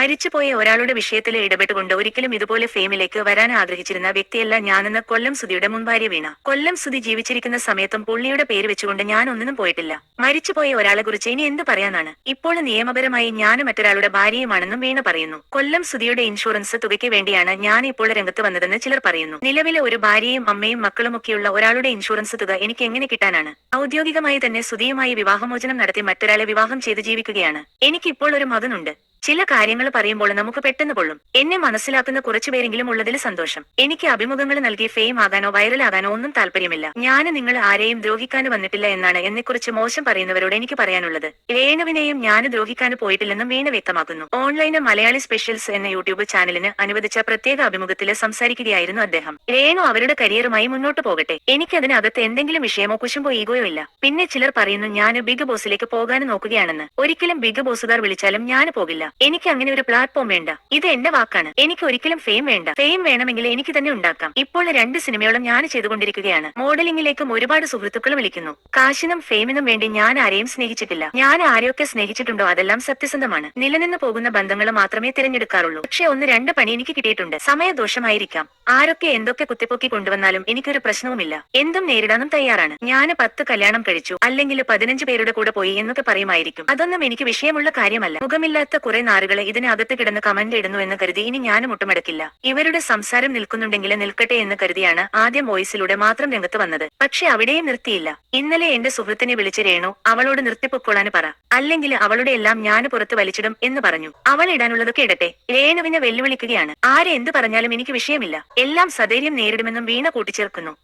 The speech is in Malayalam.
മരിച്ചുപോയ ഒരാളുടെ വിഷയത്തിൽ ഇടപെട്ടുകൊണ്ട് ഒരിക്കലും ഇതുപോലെ ഫെയിമിലേക്ക് വരാൻ ആഗ്രഹിച്ചിരുന്ന വ്യക്തിയല്ല ഞാനെന്ന് കൊല്ലം സുധിയുടെ മുൻഭാര്യ വീണ. കൊല്ലം സുധി ജീവിച്ചിരിക്കുന്ന സമയത്തും പുള്ളിയുടെ പേര് വെച്ചുകൊണ്ട് ഞാൻ ഒന്നിനും പോയിട്ടില്ല. മരിച്ചുപോയ ഒരാളെ കുറിച്ച് ഇനി എന്ത് പറയാനാണ്? ഇപ്പോൾ നിയമപരമായി ഞാൻ മറ്റൊരാളുടെ ഭാര്യയുമാണെന്നും വീണ പറയുന്നു. കൊല്ലം സുധിയുടെ ഇൻഷുറൻസ് തുകയ്ക്ക് വേണ്ടിയാണ് ഞാൻ ഇപ്പോൾ രംഗത്ത് വന്നതെന്ന് ചിലർ പറയുന്നു. നിലവിലെ ഒരു ഭാര്യയും അമ്മയും മക്കളുമൊക്കെയുള്ള ഒരാളുടെ ഇൻഷുറൻസ് തുക എനിക്ക് എങ്ങനെ കിട്ടാനാണ്? ഔദ്യോഗികമായി തന്നെ സുധിയുമായി വിവാഹമോചനം നടത്തി മറ്റൊരാളെ വിവാഹം ചെയ്ത് ജീവിക്കുകയാണ്. എനിക്കിപ്പോൾ ഒരു മകനുണ്ട്. ചില കാര്യങ്ങൾ പറയുമ്പോൾ നമുക്ക് പെട്ടെന്ന് പൊള്ളും എന്നെ മനസ്സിലാക്കുന്ന കുറച്ചുപേരെങ്കിലും ഉള്ളതിൽ സന്തോഷം. എനിക്ക് അഭിമുഖങ്ങൾ നൽകി ഫെയിം ആകാനോ വൈറലാകാനോ ഒന്നും താല്പര്യമില്ല. ഞാൻ നിങ്ങൾ ആരെയും ദ്രോഹിക്കാൻ വന്നിട്ടില്ല എന്നാണ് എന്നെക്കുറിച്ച് മോശം പറയുന്നവരോട് എനിക്ക് പറയാനുള്ളത്. വേണുവിനെയും ഞാൻ ദ്രോഹിക്കാൻ പോയിട്ടില്ലെന്നും വീണ വ്യക്തമാക്കുന്നു. ഓൺലൈന് മലയാളി സ്പെഷ്യൽസ് എന്ന യൂട്യൂബ് ചാനലിന് അനുവദിച്ച പ്രത്യേക അഭിമുഖത്തിൽ സംസാരിക്കുകയായിരുന്നു അദ്ദേഹം. രേണു അവരുടെ കരിയറുമായി മുന്നോട്ട് പോകട്ടെ. എനിക്കതിനകത്ത് എന്തെങ്കിലും വിഷയമോ കുശുമ്പോ ഈഗോയോ ഇല്ല. പിന്നെ ചിലർ പറയുന്നു ഞാൻ ബിഗ് ബോസിലേക്ക് പോകാൻ നോക്കുകയാണെന്ന്. ഒരിക്കലും ബിഗ് ബോസുകാർ വിളിച്ചാലും ഞാൻ പോകില്ല. എനിക്ക് അങ്ങനെ ഒരു പ്ലാറ്റ്ഫോം വേണ്ട. ഇത് എന്റെ വാക്കാണ്. എനിക്ക് ഒരിക്കലും ഫെയിം വേണ്ട. ഫെയിം വേണമെങ്കിൽ എനിക്ക് തന്നെ ഉണ്ടാക്കാം. ഇപ്പോൾ രണ്ട് സിനിമയോളം ഞാൻ ചെയ്തുകൊണ്ടിരിക്കുകയാണ്. മോഡലിംഗിലേക്കും ഒരുപാട് സുഹൃത്തുക്കളും വിളിക്കുന്നു. കാശിനും ഫെയിമിനും വേണ്ടി ഞാൻ ആരെയും സ്നേഹിച്ചിട്ടില്ല. ഞാൻ ആരെയൊക്കെ സ്നേഹിച്ചിട്ടുണ്ടോ അതെല്ലാം സത്യസന്ധമാണ്. നിലനിന്ന് പോകുന്ന ബന്ധങ്ങൾ മാത്രമേ തിരഞ്ഞെടുക്കാറുള്ളൂ. പക്ഷെ ഒന്ന് രണ്ട് പണി എനിക്ക് കിട്ടിയിട്ടുണ്ട്. സമയദോഷമായിരിക്കാം. ആരൊക്കെ എന്തൊക്കെ കുത്തിപ്പൊക്കി കൊണ്ടുവന്നാലും എനിക്കൊരു പ്രശ്നവുമില്ല. എന്തും നേരിടാനും തയ്യാറാണ്. ഞാൻ പത്ത് കല്യാണം കഴിച്ചു. അല്ലെങ്കിൽ പതിനഞ്ച് പേരുടെ കൂടെ പോയി എന്നൊക്കെ പറയുമായിരിക്കും. അതൊന്നും എനിക്ക് വിഷയമുള്ള കാര്യമല്ല. മുഖമില്ലാത്ത കുറെ നാറുകളെ ഇതിനകത്ത് കിടന്ന് കമന്റ് ഇടുന്നു എന്ന് കരുതി ഇനി ഞാനും മുട്ടുമടക്കില്ല ഇവരുടെ സംസാരം നിൽക്കുന്നുണ്ടെങ്കിൽ നിൽക്കട്ടെ എന്ന് കരുതിയാണ് ആദ്യം വോയിസിലൂടെ മാത്രം രംഗത്ത് വന്നത്. പക്ഷെ അവിടെയും നിർത്തിയില്ല. ഇന്നലെ എന്റെ സുഹൃത്തിനെ വിളിച്ച രേണു അവളോട് നിർത്തിപ്പൊക്കോളാന് പറ. അല്ലെങ്കിൽ അവളുടെ എല്ലാം ഞാൻ പുറത്ത് വലിച്ചിടും എന്ന് പറഞ്ഞു. അവൾ ഇടാനുള്ളതൊക്കെ ഇടട്ടെ. രേണുവിനെ വെല്ലുവിളിക്കുകയാണ്. ആരെ എന്ത് പറഞ്ഞാലും എനിക്ക് വിഷയമില്ല. എല്ലാം സധൈര്യം നേരിടുമെന്നും വീണ കൂട്ടിച്ചേർക്കുന്നു.